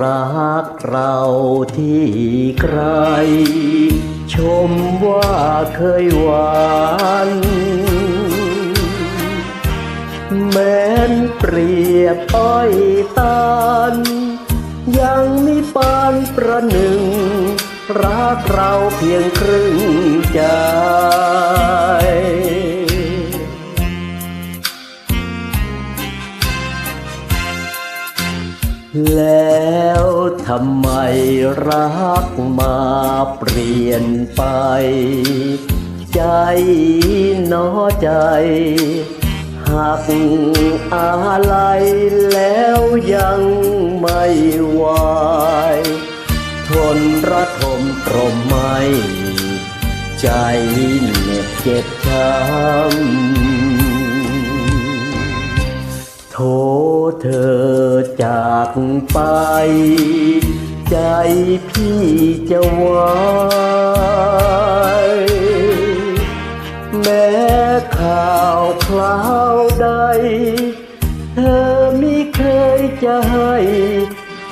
รักเราที่ใคร ชมว่าเคยหวานแม้นเปรียบอ้อยตาลยังมีปานประหนึ่ง รักเราเพียงครึ่งใจ แล้วทำไมรักมาเปลี่ยนไป ใจหนอใจหักอะไรแล้วยังไม่ไหวทนระทมตรมไม่ ใจเหน็บเจ็บช้ำโทเธอ จากไป ใจพี่จะวายแม้ข่าวคราวใด เธอไม่เคยจะให้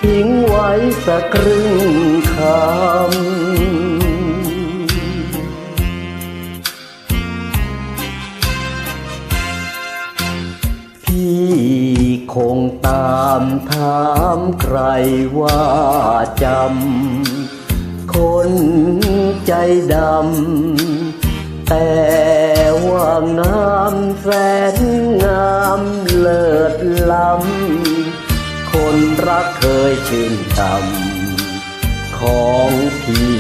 ทิ้งไว้สักครึ่งคำ คงตามถามใครว่าจำ คนใจดำ แต่ว่างามแสนงามเลิศล้ำ คนรักเคยชื่นชำของพี่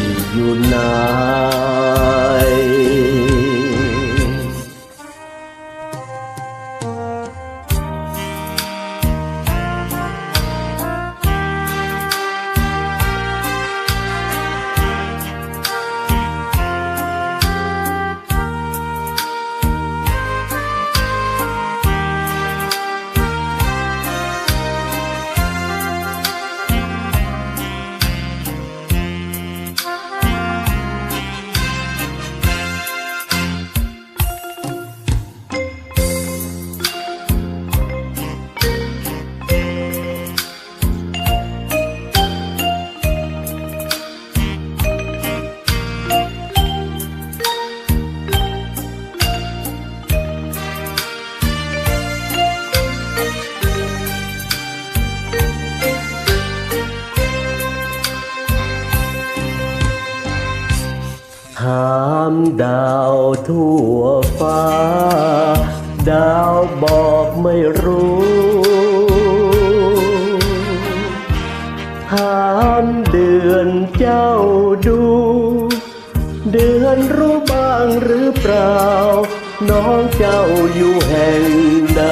ดาวทั่วฟ้า ดาวบอกไม่รู้ ถามเดือนเจ้าดู เดือนรู้บ้างหรือเปล่า น้องเจ้าอยู่แห่งใด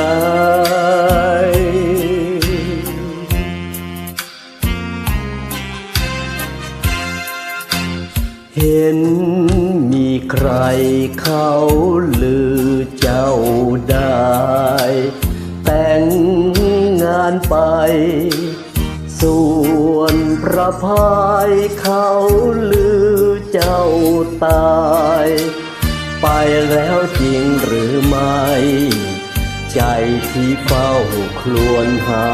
เห็นมี ใครเขาลือเจ้าได้ แต่งงานไป ส่วนพระพายเขาลือเจ้าตาย ไปแล้วจริงหรือไม่ ใจที่เฝ้าครวญหา